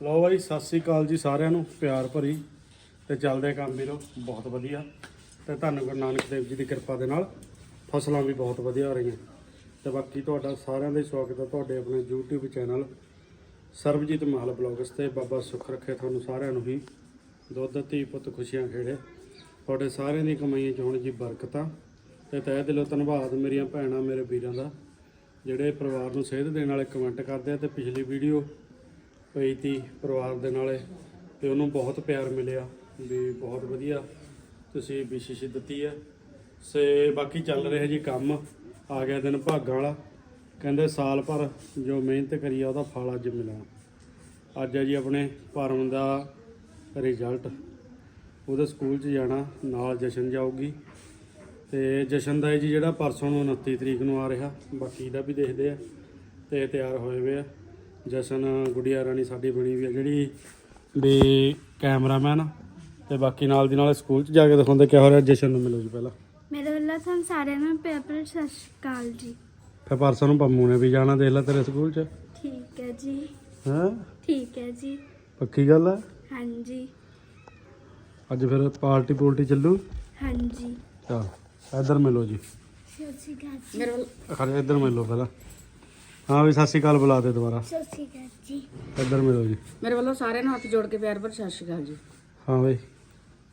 ਲਓ ਬਾਈ, ਸਤਿ ਸ੍ਰੀ ਅਕਾਲ ਜੀ ਸਾਰਿਆਂ ਨੂੰ, ਪਿਆਰ ਭਰੀ ਤੇ ਚੱਲਦੇ ਕੰਮ ਵੀਰੋ, ਬਹੁਤ ਵਧੀਆ। ਤੇ ਧੰਨ ਗੁਰੂ ਨਾਨਕ ਦੇਵ ਜੀ ਦੀ ਕਿਰਪਾ ਦੇ ਨਾਲ ਫਸਲਾਂ ਵੀ ਬਹੁਤ ਵਧੀਆ ਹੋ ਰਹੀਆਂ। ਤੇ ਬਾਕੀ ਤੁਹਾਡਾ ਸਾਰਿਆਂ ਦਾ ਹੀ ਸਵਾਗਤ ਹੈ ਤੁਹਾਡੇ ਆਪਣੇ YouTube channel Sarabjit Mahal blogs ਤੇ। ਬਾਬਾ ਸੁੱਖ ਰੱਖੇ ਤੁਹਾਨੂੰ ਸਾਰਿਆਂ ਨੂੰ ਹੀ ਦੁੱਧ, ਧੀ ਪੁੱਤ ਖੁਸ਼ੀਆਂ ਖੇੜੇ। ਤੁਹਾਡੇ ਸਾਰਿਆਂ ਦੀ ਕਮਾਈਆਂ ਚ ਹੋਣ ਜੀ ਬਰਕਤਾਂ। ਤੇ ਤਹਿ ਦਿਲੋਂ ਧੰਨਵਾਦ ਮੇਰੀਆਂ ਭੈਣਾਂ, ਮੇਰੇ ਵੀਰਾਂ ਦਾ। ਜਿਹੜੇ ਪਰਿਵਾਰ ਨੂੰ ਸੇਧ ਦੇਣ ਵਾਲੇ ਕਮੈਂਟ ਕਰਦੇ ਆ ਤੇ ਪਿਛਲੀ ਵੀਡੀਓ ਪਈ ਤੀ ਪਰਿਵਾਰ ਦੇ ਨਾਲੇ ਤੇ ਉਹਨੂੰ ਬਹੁਤ ਪਿਆਰ ਮਿਲਿਆ ਵੀ ਬਹੁਤ ਵਧੀਆ ਤੁਸੀਂ ਵਿਸ਼ੇਸ਼ ਦਿੱਤੀ ਹੈ ਸੇ ਬਾਕੀ ਚੱਲ ਰਿਹਾ ਜੀ ਕੰਮ, ਆ ਗਿਆ ਦਿਨ ਭਾਗਾਂ ਵਾਲਾ। ਕਹਿੰਦੇ ਸਾਲ ਭਰ ਜੋ ਮਿਹਨਤ ਕਰੀ ਆ, ਉਹਦਾ ਫਲ ਅੱਜ ਮਿਲਣਾ। ਅੱਜ ਹੈ ਜੀ ਆਪਣੇ ਭਰਮ ਦਾ ਰਿਜ਼ਲਟ ਉਹਦੇ ਸਕੂਲ 'ਚ ਜਾਣਾ, ਨਾਲ ਜਸ਼ਨ ਜਾਊਗੀ। ਤੇ ਜਸ਼ਨ ਦਾ ਜੀ ਜਿਹੜਾ ਪਰਸੋਂ ਨੂੰ 29 ਤਰੀਕ ਨੂੰ ਆ ਰਿਹਾ, ਬਾਕੀ ਦਾ ਵੀ ਦੇਖਦੇ ਆ ਤੇ ਤਿਆਰ ਹੋਏ ਹੋਏ ਆ। ਜਸ਼ਨ ਗੁੜੀਆ ਰਾਣੀ ਸਾਡੀ ਬਣੀ ਵੀ ਆ ਜਿਹੜੀ ਵੀ ਕੈਮਰਾਮੈਨ ਤੇ ਬਾਕੀ ਨਾਲ ਦੀ ਨਾਲ ਸਕੂਲ 'ਚ ਜਾ ਕੇ ਦਿਖਾਉਂਦੇ ਕਿਆ ਹੋ ਰਿਹਾ ਜਸ਼ਨ ਨੂੰ ਮਿਲੋ ਜੀ ਪਹਿਲਾਂ। ਮੇਰੇ ਵੱਲੋਂ ਤੁਹਾਨੂੰ ਸਾਰਿਆਂ ਨੂੰ ਸਤਿ ਸ਼੍ਰੀ ਅਕਾਲ ਜੀ। ਫਿਰ ਪਰਸੋਂ ਨੂੰ ਪੰਮੂ ਨੇ ਵੀ ਜਾਣਾ ਦੇਖ ਲੈ ਤੇਰੇ ਸਕੂਲ 'ਚ। ਠੀਕ ਹੈ ਜੀ। ਹੈਂ? ਠੀਕ ਹੈ ਜੀ। ਪੱਕੀ ਗੱਲ ਹੈ? ਹਾਂਜੀ। ਅੱਜ ਫਿਰ ਪਾਰਟੀ ਪੂਲਟੀ ਚੱਲੂ? ਹਾਂਜੀ। ਚਲ ਇੱਧਰ ਮਿਲੋ ਜੀ। ਸਤਿ ਸ਼੍ਰੀ ਅਕਾਲ ਜੀ। ਮੇਰੇ ਵੱਲ ਖੜੇ ਇੱਧਰ ਮਿਲੋ ਪਹਿਲਾਂ। ਹਾਂ ਵੀ ਸਤਿ ਸ਼੍ਰੀ ਅਕਾਲ ਬੁਲਾ ਦੇ ਦੁਬਾਰਾ। ਸਤਿ ਸ਼੍ਰੀ ਅਕਾਲ ਜੀ। ਇੱਧਰ ਮਿਲੋ ਜੀ। ਮੇਰੇ ਵੱਲੋਂ ਸਾਰਿਆਂ ਨੂੰ ਹੱਥ ਜੋੜ ਕੇ ਪਿਆਰ ਭਰ ਸਤਿ ਸ਼੍ਰੀ ਅਕਾਲ ਜੀ। ਹਾਂ ਬਈ।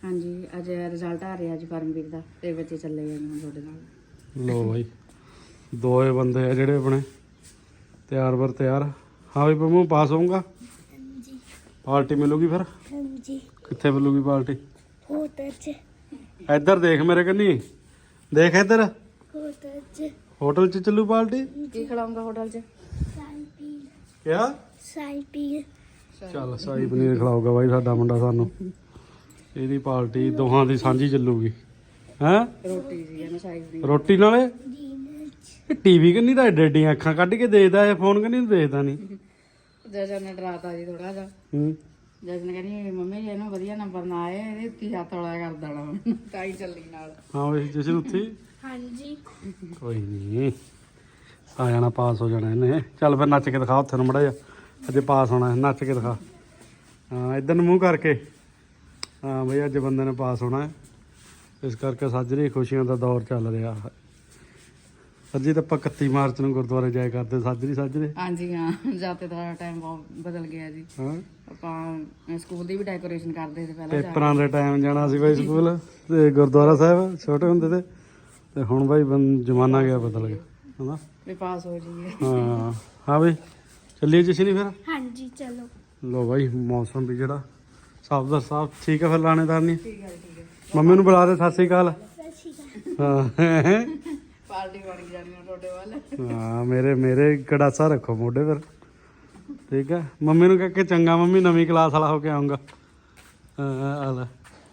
ਹਾਂਜੀ ਅੱਜ ਰਿਜ਼ਲਟ ਆ ਰਿਹਾ ਜੀ ਪਰਮਵੀਰ ਦਾ। ਤੇ ਬੱਚੇ ਚੱਲੇ ਜਾਂਦੇ ਤੁਹਾਡੇ ਨਾਲ। ਲੋ ਬਾਈ ਦੋਏ ਬੰਦੇ ਆ ਜਿਹੜੇ ਆਪਣੇ। ਤਿਆਰ ਬਰ ਤਿਆਰ। ਹਾਂ ਬਈ ਪੰਮੂ ਪਾਸ ਹੋਊਗਾ? ਹਾਂਜੀ। ਪਾਰਟੀ ਮਿਲੂਗੀ ਫਿਰ? ਹਾਂਜੀ। ਕਿੱਥੇ ਮਿਲੂਗੀ ਪਾਰਟੀ? ਬਹੁਤ ਅੱਛੇ ਇੱਧਰ ਦੇਖ ਮੇਰੇ ਕੰਨੀ। ਦੇਖ ਇੱਧਰ। ਬਹੁਤ ਅੱਛੇ ਹੋਟਲ 'ਚ ਚੱਲੂ ਪਾਰਟੀ? ਕੀ ਖਿਲਾਉਂਗਾ ਹੋਟਲ 'ਚ? ਸਾਈ ਪੀ ਕਿਆ? ਸਾਈ ਪੀ ਚੱਲ ਸ਼ਾਹੀ ਪਨੀਰ ਖਿਲਾਊਗਾ ਬਾਈ ਸਾਡਾ ਮੁੰਡਾ ਸਾਨੂੰ। ਇਹਦੀ ਪਾਰਟੀ ਦੋਹਾਂ ਦੀ ਸਾਂਝੀ ਚੱਲੂਗੀ। ਹੈਂ? ਰੋਟੀ ਜੀ ਇਹਨੂੰ ਸਾਈਜ਼ ਦੀ ਰੋਟੀ ਨਾਲੇ? ਟੀਵੀ ਕੰਨੀ ਤਾਂ ਏਡੇ ਏਡੀਆਂ ਅੱਖਾਂ ਕੱਢ ਕੇ ਦੇਖਦਾ ਇਹ ਫੋਨ ਕੰਨੀ ਦੇਖਦਾ ਨਹੀਂ। ਜਸ਼ਨ ਨੇ ਡਰਾਤਾ ਜੀ ਥੋੜਾ ਜਿਹਾ। ਹੂੰ। ਜਸ਼ਨ ਕਹਿੰਦੀ ਮੰਮੀ ਜੀ ਇਹਨੂੰ ਵਧੀਆ ਨੰਬਰ ਨਾ ਆਏ ਇਹਦੇ ਉੱਤੇ ਹੱਥ ਵਾਲਾ ਕਰ ਦੇਣਾ। ਮੈਨੂੰ ਤਾਂ ਹੀ ਚੱਲੀ ਨਾਲ। ਹਾਂ ਬਈ ਜਸ਼ਨ ਉੱਥੇ? ਹਾਂਜੀ। ਕੋਈ ਨਹੀਂ ਆ ਜਾਣਾ ਪਾਸ ਹੋ ਜਾਣਾ ਇਹਨੇ। ਚੱਲ ਫਿਰ ਨੱਚ ਕੇ ਦਿਖਾ ਉੱਥੇ ਨੂੰ ਮੜਾ ਜਾ ਅੱਜ ਪਾਸ ਹੋਣਾ ਹੈ, ਨੱਚ ਕੇ ਦਿਖਾ। ਹਾਂ ਇਧਰ ਨੂੰ ਮੂੰਹ ਕਰਕੇ। ਹਾਂ ਬਈ ਅੱਜ ਬੰਦੇ ਨੇ ਪਾਸ ਹੋਣਾ ਹੈ। ਇਸ ਕਰਕੇ ਸਾਜਰੀ ਖੁਸ਼ੀਆਂ ਦਾ ਦੌਰ ਚੱਲ ਰਿਹਾ। ਹੈ ਅੱਜ ਤਾਂ ਆਪਾਂ 31 ਮਾਰਚ ਨੂੰ ਗੁਰਦੁਆਰੇ ਜਾਇਆ ਕਰਦੇ ਸਾਜਰੀ ਸਾਜਰੇ। ਹਾਂਜੀ ਹਾਂ। ਜਾਤੇ ਦਾ ਟਾਈਮ ਬਹੁਤ ਬਦਲ ਗਿਆ ਜੀ। ਹਾਂ। ਆਪਾਂ ਸਕੂਲ ਦੀ ਵੀ ਡੈਕੋਰੇਸ਼ਨ ਕਰਦੇ ਸੀ ਪਹਿਲਾਂ ਜਾ ਕੇ। ਪੇਪਰਾਂ ਦੇ ਟਾਈਮ ਜਾਣਾ ਸੀ ਬਾਈ ਸਕੂਲ ਤੇ ਗੁਰਦੁਆਰਾ ਸਾਹਿਬ ਛੋਟੇ ਹੁੰਦੇ ਤੇ। ਤੇ ਹੁਣ ਬਾਈ ਬੰ- ਜ਼ਮਾਨਾ ਗਿਆ ਬਦਲ ਗਿਆ ਹਨਾ? ਵੀ ਪਾਸ ਹੋ ਜਾਈਏ। ਹਾਂ ਹਾਂ ਬਈ ਚੱਲੀਏ ਜਸ਼ਨੀ ਫਿਰ? ਹਾਂਜੀ ਚਲੋ। ਲੋ ਬਾਈ ਮੌਸਮ ਵੀ ਜਿਹੜਾ ਸਾਫ਼ ਦਾ ਸਾਫ਼ ਠੀਕ ਹੈ ਫਿਰ ਲਾਣੇਦਾਰ ਨਹੀਂ ਠੀਕ ਹੈ ਠੀਕ ਹੈ ਮੰਮੀ ਨੂੰ ਬੁਲਾ ਦੇ ਸਤਿ ਸ੍ਰੀ ਅਕਾਲ। ਸਤਿ ਸ਼੍ਰੀ ਅਕਾਲ। ਹਾਂ। ਪਾਰਟੀ ਬਣ ਜਾਣੀ ਆ ਤੁਹਾਡੇ ਵੱਲ। ਹਾਂ ਮੇਰੇ ਮੇਰੇ ਕੜਾਸਾ ਰੱਖੋ ਮੋਢੇ ਪਰ ਠੀਕ ਹੈ ਮੰਮੀ ਨੂੰ ਕਹਿ ਕੇ ਚੰਗਾ ਮੰਮੀ ਨਵੀਂ ਕਲਾਸ ਵਾਲਾ ਹੋ ਕੇ ਆਉਂਗਾ ਹਾਂ ਆ ਲੈ।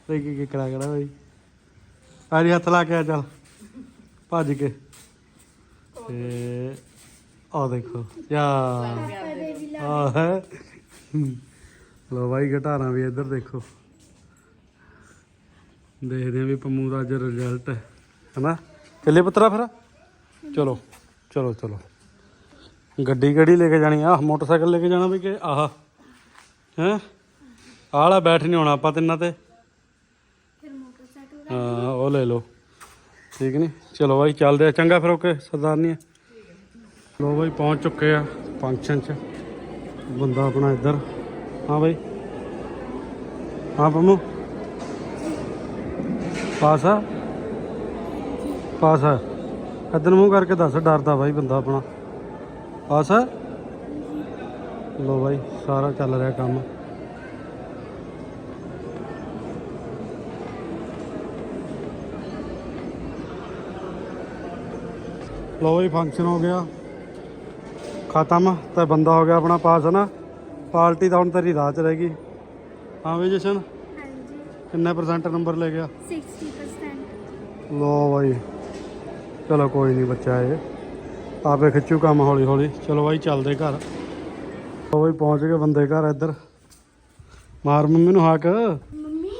ਤੇ ਕੀ ਕੀ ਕਰਾ ਕਰਾ ਬਾਈ? ਆਰੀ ਹੱਥ ਲਾ ਕੇ ਆ ਚੱਲ। ਭੱਜ ਕੇ। ਤੇ ਆ ਦੇਖੋ ਯਾ। ਆ ਹੈ। ਲੋ ਬਾਈ ਘਟਾਰਾਂ ਵੀ ਇੱਧਰ ਦੇਖੋ। ਦੇਖਦੇ ਆ ਵੀ ਪੰਮੂ ਦਾ ਅੱਜ ਰਿਜ਼ਲਟ ਹੈ। ਹਨਾ? ਚੱਲੇ ਪੁੱਤਰਾ ਫਿਰ? ਚਲੋ ਚਲੋ ਚਲੋ। ਗੱਡੀ ਗੱਡੀ ਲੈ ਕੇ ਜਾਣੀ? ਆ ਮੋਟਰਸਾਈਕਲ ਲੈ ਕੇ ਜਾਣਾ ਵੀ ਕਿ ਆਹ? ਹੈ? ਆਲਾ ਬੈਠ ਨਹੀਂ ਹੋਣਾ ਆਪਾਂ ਤਿੰਨਾਂ ਤੇ। ਫਿਰ ਮੋਟਰਸਾਈਕਲ ਹਾਂ ਉਹ ਲੈ ਲਓ। ਠੀਕ ਨਹੀਂ ਚਲੋ ਬਾਈ, ਚੱਲਦੇ ਆ। ਚੰਗਾ ਫਿਰ, ਓਕੇ। ਸਰਦਾਰਨੀ ਲੋ ਬਾਈ, ਪਹੁੰਚ ਚੁੱਕੇ ਆ ਫੰਕਸ਼ਨ 'ਚ। ਬੰਦਾ ਆਪਣਾ ਇੱਧਰ। ਹਾਂ ਬਾਈ। ਹਾਂ, ਪੰਮੂ। ਪਾਸ ਆ? ਪਾਸ ਆ। ਇੱਧਰ ਮੂੰਹ ਕਰਕੇ ਦੱਸ, ਡਰਦਾ ਬਾਈ ਬੰਦਾ ਆਪਣਾ। ਪਾਸ ਆ? ਲੋ ਬਾਈ, ਸਾਰਾ ਚੱਲ ਰਿਹਾ ਕੰਮ। ਲੋ ਜੀ ਫੰਕਸ਼ਨ ਹੋ ਗਿਆ। ਖਤਮ ਤੇ ਬੰਦਾ ਹੋ ਗਿਆ ਆਪਣਾ ਪਾਸ ਨਾ ਪਾਰਟੀ ਤਾਂ ਹੁਣ ਤੇਰੀ ਰਾਹ ਚ ਰਹਿ ਗਈ। ਹਾਂ ਵੀ ਜਸ਼ਨ? ਹਾਂਜੀ। ਕਿੰਨੇ ਪਰਸੈਂਟ ਨੰਬਰ ਲੈ ਗਿਆ? 60% ਲੋ ਬਾਈ। ਚਲੋ ਕੋਈ ਨਹੀਂ ਬੱਚਾ ਇਹ। ਆਪੇ ਖਿੱਚੂ ਕੰਮ ਹੌਲੀ ਹੌਲੀ। ਚਲੋ ਬਾਈ ਚੱਲਦੇ ਘਰ। ਲੋ ਬਾਈ ਪਹੁੰਚ ਗਏ ਬੰਦੇ ਘਰ ਇੱਧਰ। ਮਾਰ ਮੰਮੀ ਨੂੰ ਹਾਕ। ਮੰਮੀ?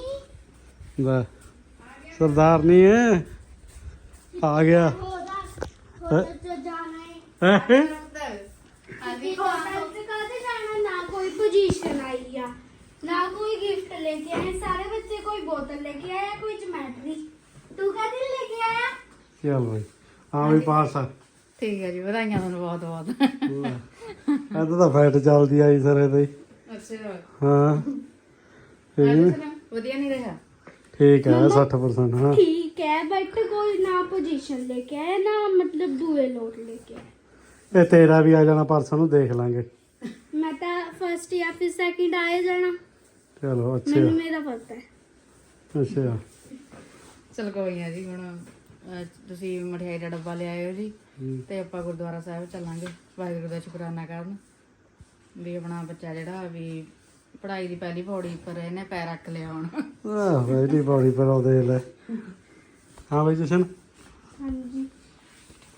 ਲੈ। ਸਰਦਾਰ ਨਹੀਂ ਹੈ ਆ ਗਿਆ। ਹੋਦਾ ਹੈਂ? ਹੋਦਾ ਚ ਜਾਣਾ ਹੈ? ਹੈਂ? ਹੋਟਲ ਚ ਕਾਹਦੇ ਜਾਣਾ? ਨਾ ਕੋਈ ਪੋਜੀਸ਼ਨ ਆਈ ਆ ਨਾ ਕੋਈ ਗਿਫਟ ਲੈ ਕੇ ਆਏ। ਸਾਰੇ ਬੱਚੇ ਕੋਈ ਬੋਤਲ ਲੈ ਕੇ ਆਇਆ ਕੋਈ ਜਮੈਟਰੀ ਤੂੰ ਕਾਹਦੀ ਲੈ ਕੇ ਆਇਆ? ਚੱਲ ਬਾਈ ਹਾਂ ਵੀ ਪਾਸ ਆ। ਠੀਕ ਹੈ ਜੀ ਵਧਾਈਆਂ ਤੁਹਾਨੂੰ ਬਹੁਤ ਬਹੁਤ। ਇਹ ਤਾਂ ਫੈਟ ਚੱਲਦੀ ਆਈ ਸਰੇ ਤੇ। ਅੱਛਾ। ਹਾਂ। ਇਹ ਵੀ ਵਧੀਆ ਨਹੀਂ ਰਿਹਾ? ਠੀਕ ਹੈ 60% ਹਾਂ। ਠੀਕ ਹੈ ਬਟ ਕੋਈ ਨਾ ਪੋਜੀਸ਼ਨ ਲੈ ਕੇ ਆਇਆ ਨਾ ਮਤਲਬ ਦੂਏ ਲੋਟ ਲੈ ਕੇ ਆਇਆ ਇਹ ਤੇਰਾ ਵੀ ਆ ਜਾਣਾ ਪਰਸੋਂ ਨੂੰ ਦੇਖ ਲਾਂਗੇ ਮੈਂ ਤਾਂ ਫਰਸਟ ਜਾਂ ਫਿਰ ਸੈਕਿੰਡ ਆਏ ਜਾਣਾ ਚਲੋ ਅੱਛਾ ਮੈਨੂੰ ਮੇਰਾ ਪਤਾ ਹੈ ਅੱਛਾ ਚਲ ਕੋਈ ਨਾ ਜੀ ਹੁਣ ਅਹ, ਤੁਸੀਂ ਮਠਿਆਈ ਦਾ ਡੱਬਾ ਲਿਆਇਓ ਜੀ ਹੂੰ। ਤੇ ਆਪਾਂ ਗੁਰਦੁਆਰਾ ਸਾਹਿਬ ਚੱਲਾਂਗੇ ਵਾਹਿਗੁਰੂ ਦਾ ਸ਼ੁਕਰਾਨਾ ਕਰਨ ਵੀ ਆਪਣਾ ਬੱਚਾ ਜਿਹੜਾ ਵੀ ਪੜ੍ਹਾਈ ਦੀ ਪਹਿਲੀ ਪੌੜੀ ਪਰ ਇਹਨੇ ਪੈਰ ਰੱਖ ਲਿਆ ਹੁਣ ਆਹ ਵੈਰੀ ਬੋਡੀ ਪਰ ਉਹ ਦੇ ਲੈ ਹਾਂ ਬਈ ਜਸ਼ਨ? ਹਾਂਜੀ।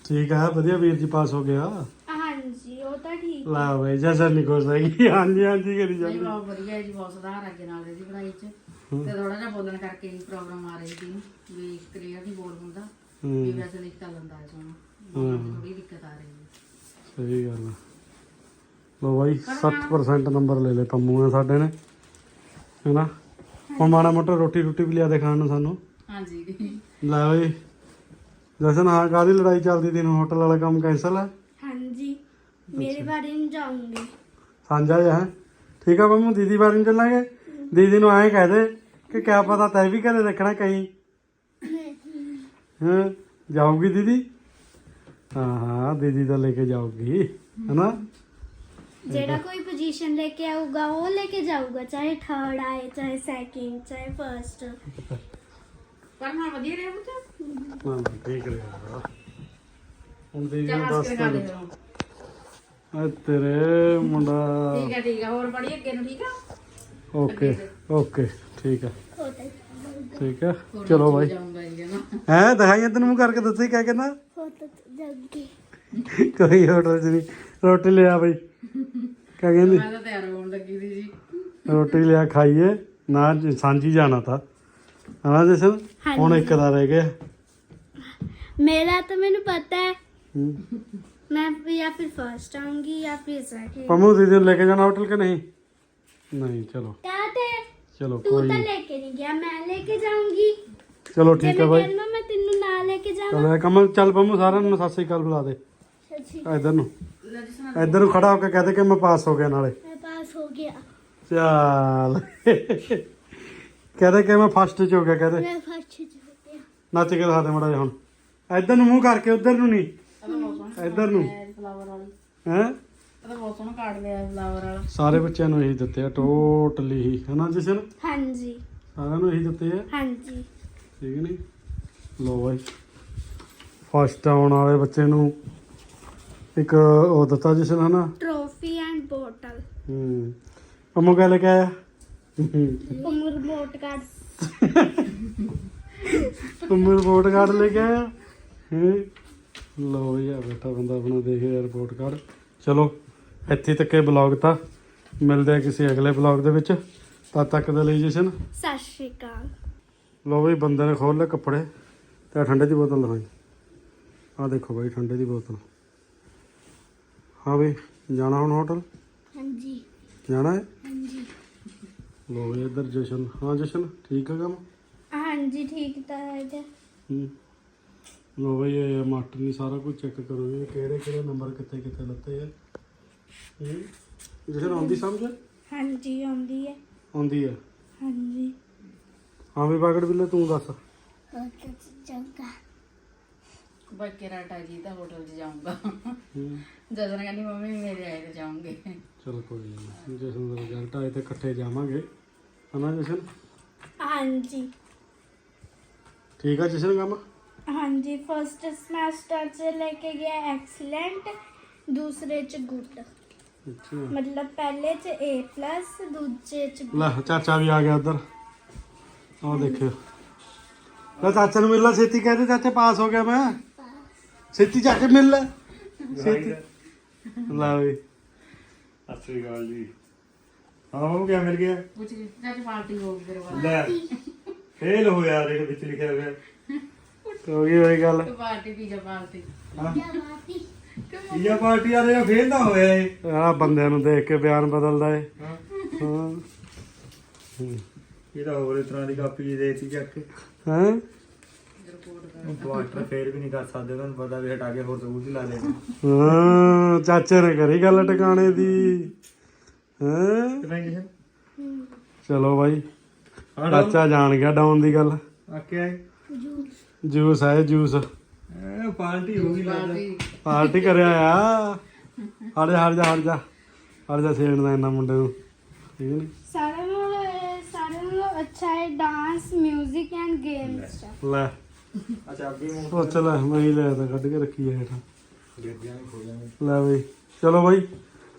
ਠੀਕ ਆ ਵਧੀਆ ਵੀਰ ਜੀ ਪਾਸ ਹੋ ਗਿਆ? ਹਾਂਜੀ ਉਹ ਤਾਂ ਠੀਕ ਲਾ ਬਈ ਜਸ਼ਨ ਨਹੀਂ ਖੁਸ਼ ਹੈਗੀ। ਹਾਂਜੀ ਹਾਂਜੀ ਕਰੀ ਨਹੀਂ ਜਾਂਦੀ ਬਹੁਤ ਵਧੀਆ ਜੀ ਬਹੁਤ ਸੁਧਾਰ ਅੱਗੇ ਨਾਲ ਇਹਦੀ ਪੜ੍ਹਾਈ 'ਚ। ਤੇ ਥੋੜਾ ਜਿਹਾ ਬੋਲਣ ਕਰਕੇ ਹੀ ਪ੍ਰੋਬਲਮ ਆ ਰਹੀ ਸੀ। ਵੀ ਕਲੀਅਰ ਨਹੀਂ ਬੋਲ ਹੁੰਦਾ। ਵੀ ਹੂੰ ਵੈਸੇ ਲਿਖ ਤਾਂ ਲੈਂਦਾ ਹੈ ਸੋਣਾ ਥੋੜੀ ਦਿੱਕਤ ਆ ਰਹੀ ਹੈ। ਸਹੀ ਗੱਲ ਆ। ਲੋ ਬਾਈ 60% ਨੰਬਰ ਲੈ ਲੈ ਪੰਮੂ ਨੇ ਸਾਡੇ ਨੇ। ਹੈਨਾ? ਹੁਣ ਮਾੜਾ ਮੋਟਾ ਰੋਟੀ ਰੋਟੀ ਵੀ ਲਿਆ ਦੇ ਖਾਣ ਨੂੰ ਸਾਨੂੰ। ਹਾਂਜੀ। ਲੈ ਬਈ ਜਸ਼ਨ ਹਾਂ ਕਾਦੀ ਲੜਾਈ ਚੱਲਦੀ ਤੈਨੂੰ? ਹੋਟਲ ਵਾਲਾ ਕੰਮ ਕੈਂਸਲ ਹੈ? ਹਾਂਜੀ। ਮੇਰੇ ਬਾਰੇ ਨੂੰ ਜਾਉਂਗੀ ਸਾਂਝਾ ਜਿਹਾ ਹੈ? ਠੀਕ ਆ ਪੰਮੂ ਦੀਦੀ ਬਾਰੇ ਨੂੰ ਚੱਲਾਂਗੇ? ਦੀਦੀ ਨੂੰ ਐਂ ਕਹਿ ਦੇ ਕਿ ਕਿਆ ਪਤਾ ਤੈ ਵੀ ਘਰੇ ਰੱਖਣਾ ਕਹੀਂ। ਹਾਂ? ਜਾਊਗੀ ਦੀਦੀ? ਹਾਂ ਹਾਂ ਦੀਦੀ ਤਾਂ ਲੈ ਕੇ ਜਾਊਗੀ ਹੈਨਾ? ਜਿਹੜਾ ਕੋਈ ਪੋਜੀਸ਼ਨ ਲੈ ਕੇ ਆਊਗਾ ਉਹ ਲੈ ਕੇ ਜਾਊਗਾ ਚਾਹੇ ਥਰਡ ਆਏ ਚਾਹੇ ਸੈਕਿੰਡ ਚਾਹੇ ਫਰਸਟ ਪਰ ਮੈਂ ਵਧੀਆ ਰਿਹਾ ਪੁੱਤ? ਨਾ ਠੀਕ ਰਿਹਾ। ਹੁਣ ਚਾਹ ਕੇ ਖਾ ਦੇ ਤਾ ਫਿਰ। ਆ ਤੇਰੇ ਮੁੰਡਾ ਠੀਕ ਹੈ ਠੀਕ ਹੈ ਹੋਰ ਪੜ੍ਹੀ ਅੱਗੇ ਨੂੰ ਠੀਕ ਆ? ਓਕੇ ਓਕੇ ਠੀਕ ਆ। ਉਹ ਤਾਂ ਠੀਕ ਆ। ਹੋਰ ਚਲੋ ਬਾਈ। ਜਾਊਂਗਾ ਜੀ ਹੈ ਦਿਖਾਈਆਂ ਤੈਨੂੰ ਮੂੰਹ ਕਰਕੇ ਦੱਸੀ ਕਹਿ ਕਹਿੰਦਾ? ਕੋਈ ਹੋਟਲ ਚ ਨਹੀਂ। ਰੋਟੀ ਲਿਆ ਬਈ। ਕਹ ਕਹਿੰਦੀ? ਮੈਂ ਤਾਂ ਤਿਆਰ ਹੋਣ ਲੱਗੀ ਸੀ ਜੀ। ਰੋਟੀ ਲਿਆ ਖਾਈਏ। ਨਾ ਜ- ਸਾਂਝੀ ਜਾਣਾ ਤਾਂ। ਹਾਂ ਜਸ਼ਨ ਹੁਣ ਇੱਕ ਦਾ ਰਹਿ ਗਿਆ। ਮੇਰਾ ਤਾਂ ਮੈਨੂੰ ਪਤਾ ਹੈ। ਹੂੰ। ਮੈਂ ਜਾਂ ਫਿਰ ਫਰਸਟ ਆਉਂਗੀ ਜਾਂ ਫਿਰ ਸੈਕਿੰਡ ਪੰਮੂ ਦੀਦੀ ਨੂੰ ਲੈ ਕੇ ਜਾਣਾ ਹੋਟਲ ਕਿ ਨਹੀਂ? ਨਹੀਂ ਚਲੋ। ਕਾਤੇ ਚਲੋ ਤੂੰ ਕੋਈ ਤਾਂ ਨਹੀਂ। ਲੈ ਕੇ ਨਹੀਂ ਗਿਆ ਮੈਂ ਲੈ ਕੇ ਜਾਊਂਗੀ। ਚਲੋ ਜੇ ਠੀਕ ਹੈ ਮੈਂ ਬਾਈ। ਕਹਿੰਦਾ ਮੈਂ ਤੈਨੂੰ ਨਾ ਲੈ ਕੇ ਜਾਵਾਂ। ਚਲੋ ਕਮਲ ਚੱਲ ਪੰਮੂ ਸਾਰਿਆਂ ਨੂੰ ਸਤਿ ਸ੍ਰੀ ਅਕਾਲ ਬੁਲਾ ਦੇ। ਇੱਧਰ ਨੂੰ। ਇੱਧਰ ਨੂੰ ਖੜਾ ਹੋ ਕੇ ਕਹਦੇ ਕਿ ਮੈਂ ਪਾਸ ਹੋ ਗਿਆ ਨਾਲੇ। ਮੈਂ ਪਾਸ ਹੋ ਗਿਆ। ਚੱਲ। ਕਹਦੇ ਕਿ ਮੈਂ ਫਸਟ ਚ ਹੋ ਗਿਆ ਕਹਦੇ। ਮੈਂ ਫਸਟ ਚ ਹੋ ਗਿਆ। ਨੱਚ ਕੇ ਦਿਖਾ ਦੇ ਮੜਾ ਜਿਹਾ ਹੁਣ। ਇੱਧਰ ਨੂੰ ਮੂੰਹ ਕਰਕੇ ਉੱਧਰ ਨੂੰ ਨਹੀਂ। ਇਹ ਤਾਂ ਬਹੁਤ ਸੋਹਣਾ ਇੱਧਰ ਨੂੰ। ਫਲਾਵਰ ਵਾਲੀ। ਹੈ? ਇਹ ਤਾਂ ਬਹੁਤ ਸੋਹਣਾ ਕਾਰਡ ਲਿਆ ਫਲਾਵਰ ਵਾਲਾ। ਸਾਰੇ ਬੱਚਿਆਂ ਨੂੰ ਇਹੀ ਦਿੱਤੇ ਆ ਟੋਟਲੀ ਹੀ। ਹਨਾ ਜਸ਼ਨ ਹਾਂਜੀ। ਸਾਰਿਆਂ ਨੂੰ ਇਹੀ ਦਿੱਤੇ ਆ? ਹਾਂਜੀ। ਠੀਕ ਨਹੀਂ? ਲੋ ਬਾਈ। ਫਸਟ ਆਉਣ ਵਾਲੇ ਬੱਚੇ ਨੂੰ ਇੱਕ ਉਹ ਦਿੱਤਾ ਜਸ਼ਨ ਹਨਾ? ਟਰੋਫੀ ਐਂਡ ਬੋਟਲ ਹੂੰ। ਅਮੂ ਕਹ ਲੈ ਕੇ ਆਇਆ ਉਮਰ ਕਾਰਡ ਤੁਮ ਰਿਪੋਰਟ ਕਾਰਡ ਲੈ ਕੇ ਆਇਆ। ਹੈ? ਲੋ ਯਾ ਬੇਟਾ ਬੰਦਾ ਆਪਣਾ ਦੇਖ ਯਾਰ ਰਿਪੋਰਟ ਕਾਰਡ ਚਲੋ ਇੱਥੇ ਤੱਕ ਇਹ ਬਲੌਗ ਤਾਂ ਮਿਲਦੇ ਆ ਕਿਸੇ ਅਗਲੇ ਬਲੌਗ ਦੇ ਵਿੱਚ। ਤਦ ਤੱਕ ਦੇ ਲਈ ਜਸ਼ਨ। ਸਤਿ ਸ਼੍ਰੀ ਅਕਾਲ। ਲੋ ਬਈ ਬੰਦੇ ਨੇ ਖੋਲ ਲਏ ਕੱਪੜੇ ਤੇ ਆਹ ਠੰਡੇ ਦੀ ਬੋਤਲ ਦਿਖਾਈ। ਆਹ ਦੇਖੋ ਬਾਈ ਠੰਡੇ ਦੀ ਬੋਤਲ। ਹਾਂ ਬਈ ਜਾਣਾ ਹੁਣ ਹੋਟਲ? ਹਾਂਜੀ। ਜਾਣਾ ਹੈ? ਲੋ ਬਈ ਇੱਧਰ ਜਸ਼ਨ। ਹਾਂ ਜਸ਼ਨ ਠੀਕ ਹੈ ਕੰਮ? ਹਾਂਜੀ ਠੀਕ ਤਾਂ ਹੈ ਜੀ ਹੂੰ। ਲੋ ਬਈ ਇਹ ਮਾਸਟਰ ਨੇ ਸਾਰਾ ਕੁਝ ਚੈੱਕ ਕਰੋਗੇ ਕਿਹੜੇ ਕਿਹੜੇ ਨੰਬਰ ਕਿੱਥੇ ਕਿੱਥੇ ਲੱਤੇ ਆ। ਹੂੰ। ਜਸ਼ਨ ਆਉਂਦੀ ਸਮਝ? ਹਾਂਜੀ ਆਉਂਦੀ ਹੈ। ਆਉਂਦੀ ਹੈ ਹਾਂਜੀ। ਹਾਂ ਵੀ ਬਾਗੜ ਬਿੱਲੇ ਤੂੰ ਦੱਸ। ਉਹ ਤਾਂ ਚੰਗਾ। ਬਾਕੀ ਰਾਟਾ ਜੀ ਤਾਂ ਹੋਟਲ 'ਚ ਜਾਊਂਗਾ। ਹੂੰ। ਜਸ਼ਨ ਕਹਿੰਦੀ ਮੰਮੀ ਮੇਰੇ ਆਏ ਤੇ ਜਾਊਂਗੇ। ਚਲ ਕੋਈ ਨਹੀਂ ਜਸ਼ਨ ਦਾ ਰਿਜ਼ਲਟ ਆਏ ਤੇ ਇਕੱਠੇ ਜਾਵਾਂਗੇ। ਹਨਾ ਜਸ਼ਨ? ਹਾਂਜੀ। ਠੀਕ ਆ ਜਸ਼ਨ ਕੰਮ? ਹਾਂਜੀ ਫਰਸਟ ਸਮੈਸਟਰ ਚ ਲੈ ਕੇ ਗਿਆ ਐਕਸਲੈਂਟ ਦੂਸਰੇ ਚ ਗੁੱਡ ਅੱਛਾ। ਮਤਲਬ ਪਹਿਲੇ ਚ A ਪਲੱਸ ਦੂਜੇ ਚ। ਲੈ ਚਾਚਾ ਵੀ ਆ ਗਿਆ ਉਧਰ। ਆਹ ਦੇਖਿਓ। ਲੈ ਚਾਚਾ ਨੂੰ ਮਿਲ ਲੈ ਛੇਤੀ ਕਹਦੇ ਚਾਚਾ ਪਾਸ ਹੋ ਗਿਆ ਮੈਂ। ਛੇਤੀ ਜਾ ਕੇ ਮਿਲ ਲੈ। ਛੇਤੀ। ਲੈ ਵੀ। ਸਤਿ ਸ੍ਰੀ ਅਕਾਲ ਜੀ। ਹਾਂ ਹੋ ਗਿਆ ਮਿਲ ਗਿਆ? ਪੁੱਛ ਚਾਚ ਪਾਰਟੀ ਹੋ ਗਈ ਤੇਰੇ ਵੱਲ ਲੈ ਫੇਲ ਹੋਇਆ ਦੇਖ ਵਿੱਚ ਲਿਖਿਆ ਹੋਇਆ। ਹੋ ਗਈ ਹੋਈ ਗੱਲ। Party pizza party. ਹਾਂ। ਇਹ ਪਾਰਟੀ। ਆ ਰਿਹਾ ਫੇਲ ਤਾਂ ਹੋਇਆ ਏ ਆ ਬੰਦਿਆਂ ਨੂੰ ਦੇਖ ਕੇ ਬਿਆਨ ਬਦਲਦਾ ਏ। ਹਾਂ। ਹਾਂ। ਇਹ ਤਾਂ ਹੋਰ ਇਸ ਤਰ੍ਹਾਂ ਦੀ ਕਾਪੀ ਜੀ ਦੇਤੀ ਚੱਕ ਹੈ? ਕੁਆਟਰ ਫੇਰ ਵੀ ਨਹੀਂ ਕਰ ਸਕਦੇ ਤੁਹਾਨੂੰ ਪਤਾ ਵੀ ਹਟਾ ਕੇ ਹੋਰ ਸਕੂਲ ਹੀ ਲਾ ਦੇ। ਹਾਂ ਚਾਚੇ ਨੇ ਕਰੀ ਗੱਲ ਟਿਕਾਣੇ ਦੀ। ਹੈ? ਕਿਵੇਂ ਚਲੋ ਬਾਈ ਚਾਚਾ ਜਾਣ ਗਿਆ ਡਾਊਨ ਦੀ ਗੱਲ। ਆਕੇ ਆਏ ਜੂਸ ਹੈ ਜੂਸ। ਇਹ ਪਾਰਟੀ ਹੋ ਗਈ ਲੱਗਦਾ। ਪਾਰਟੀ। ਕਰਿਆ ਆ। ਹਟ ਜਾ ਹਟ ਜਾ ਹਟ ਜਾ। ਹਟ ਜਾ ਛੇੜਦਾ ਇਹਨਾਂ ਮੁੰਡੇ ਨੂੰ। ਠੀਕ ਨੀ? ਸਾਰਿਆਂ ਇਹ ਸਾਰਿਆਂ ਨਾਲੋਂ ਅੱਛਾ ਹੈ ਡਾਂਸ 뮤직 ਐਂਡ ਗੇਮਸ ਲੈ। ਅੱਛਾ ਅੱਗੇ ਮੂੰਹ ਉਹ ਚੱਲ ਮੈਂ ਹੀ ਲੈ ਤਾਂ ਕੱਢ ਕੇ ਰੱਖੀ ਹੈ ਹੇਠਾਂ। ਵੀ ਲੈ ਬਈ ਚਲੋ ਬਾਈ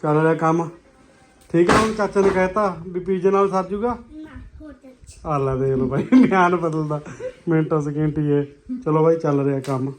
ਚੱਲ ਰਿਹਾ ਕੰਮ। ਠੀਕ ਆ ਹੁਣ ਚਾਚਾ ਨੇ ਕਹਿਤਾ ਵੀ ਪੀਜੇ ਨਾਲ ਸਰ ਜੂਗਾ? ਨਾ ਹੋਟਲ ਚ ਆ ਲੈ ਦੇਖ ਲਓ ਬਾਈ ਬਿਆਨ ਬਦਲਦਾ। ਮਿੰਟੋ ਸਕਿੰਟ ਹੀ ਚਲੋ ਬਾਈ ਚੱਲ ਰਿਹਾ ਕੰਮ।